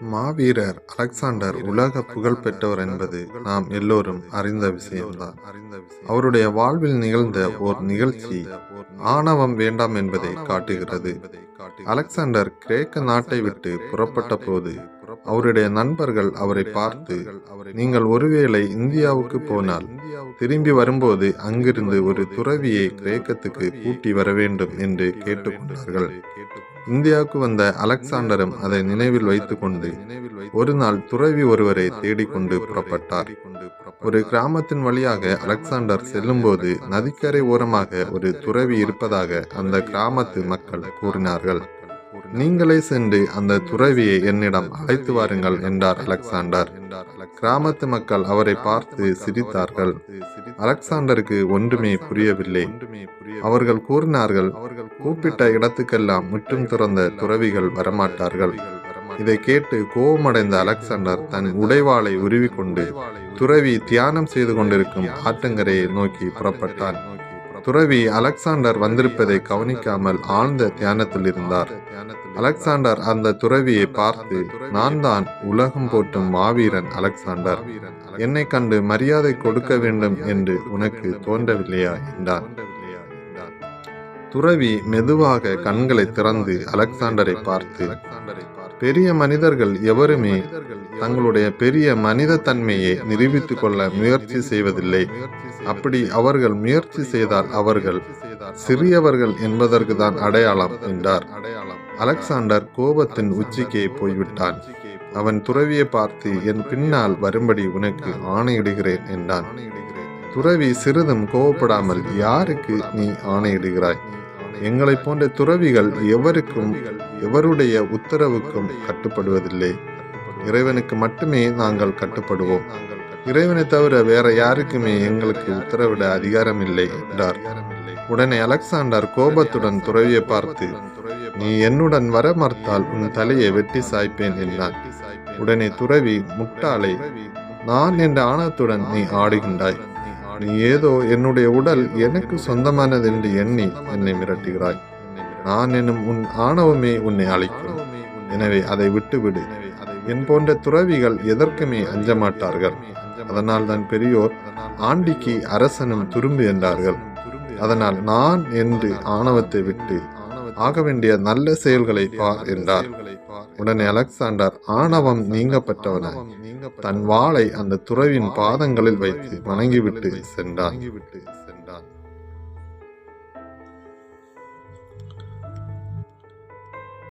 மாவீரர் அலெக்சாண்டர் உலக புகழ் பெற்றவர் என்பது நாம் எல்லோரும் அறிந்த விஷயம்தான். அவருடைய வாழ்வில் நிகழ்ந்த ஓர் நிகழ்ச்சி ஆணவம் வேண்டாம் என்பதை காட்டுகிறது. அலெக்சாண்டர் கிரேக்க நாட்டை விட்டு புறப்பட்ட போது அவருடைய நண்பர்கள் அவரை பார்த்து நீங்கள் ஒருவேளை இந்தியாவுக்கு போனால் திரும்பி வரும்போது அங்கிருந்து ஒரு துறவியை கிரேக்கத்துக்கு கூட்டி வர வேண்டும் என்று கேட்டுக்கொண்டார்கள். இந்தியாவுக்கு வந்த அலெக்சாண்டரும் அதை நினைவில் வைத்துக்கொண்டு ஒரு நாள் துறவி ஒருவரை தேடிக்கொண்டு புறப்பட்டார். ஒரு கிராமத்தின் வழியாக அலெக்சாண்டர் செல்லும்போது நதிக்கரை ஓரமாக ஒரு துறவி இருப்பதாக அந்த கிராமத்து மக்கள் கூறினார்கள். நீங்களே சென்று அந்த துறவியை என்னிடம் அழைத்து வாருங்கள் என்றார் அலெக்சாண்டர். கிராமத்து மக்கள் அவரை பார்த்து சிரித்தார்கள். அலெக்சாண்டருக்கு ஒன்றுமே புரியவில்லை. அவர்கள் கூறினார்கள் கூப்பிட்ட இடத்துக்கெல்லாம் முற்றும் துறந்த துறவிகள் வரமாட்டார்கள். இதை கேட்டு கோபமடைந்த அலெக்சாண்டர் தன் உடைவாளை உருவிக்கொண்டு துறவி தியானம் செய்து கொண்டிருக்கும் ஆற்றங்கரையை நோக்கி புறப்பட்டான். துறவி அலெக்சாண்டர் வந்திருப்பதை கவனிக்காமல் ஆழ்ந்த தியானத்தில் இருந்தார். அலெக்சாண்டர் அந்த துறவியை பார்த்து நான் தான் உலகம் போட்டும் மாவீரன் அலெக்சாண்டர். என்னை கண்டு மரியாதை கொடுக்க வேண்டும் என்று உனக்கு தோன்றவில்லையா? என்றார் துறவி மெதுவாக கண்களை திறந்து அலெக்சாண்டரை பார்த்து பெரிய மனிதர்கள் எவருமே தங்களுடைய பெரிய மனித தன்மையை நிரூபித்துக் கொள்ள முயற்சி செய்வதில்லை. அப்படி அவர்கள் முயற்சி செய்தால் அவர்கள் சிறியவர்கள் என்பதற்கு தான் அடையாளம் என்றார். அலெக்சாண்டர் கோபத்தின் உச்சிக்கே போய்விட்டான். அவன் துறவியை பார்த்து என் பின்னால் வரும்படி உனக்கு ஆணையிடுகிறேன் என்றான். துறவி சிறிதும் கோவப்படாமல் யாருக்கு நீ ஆணையிடுகிறாய்? எங்களை போன்ற துறவிகள் எவருக்கும் எவருடைய உத்தரவுக்கும் கட்டுப்படுவதில்லை. இறைவனுக்கு மட்டுமே நாங்கள் கட்டுப்படுவோம். இறைவனை தவிர வேற யாருக்குமே எங்களுக்கு உத்தரவிட அதிகாரம் இல்லை என்றார். உடனே அலெக்சாண்டர் கோபத்துடன் துறவியை பார்த்து நீ என்னுடன் வர மறுத்தால் உன் தலையை வெட்டி சாய்ப்பேன் என்றான். உடனே துறவி முட்டாளை நான் என்ற ஆணத்துடன் நீ ஆடுகின்றாய். நீ ஏதோ என்னுடைய உடல் எனக்கு சொந்தமானது என்று எண்ணி என்னை மிரட்டுகிறாய். நான் என்னும் உன் ஆணவமே உன்னை அழைக்கும். எனவே அதை விட்டுவிடு. என் போன்ற துறவிகள் எதற்குமே அஞ்ச மாட்டார்கள் அதனால் தான் பெரியோர் ஆண்டிக்கு அரசனும் துரும்பு என்றார்கள். அதனால் நான் என்று ஆணவத்தை விட்டு ஆக வேண்டிய நல்ல செயல்களை பார் என்றார். உடனே அலெக்சாண்டர் ஆணவம் நீங்கப்பட்டவன. தன் வாளை அந்த துறவின் பாதங்களில் வைத்து வணங்கிவிட்டு சென்றான்.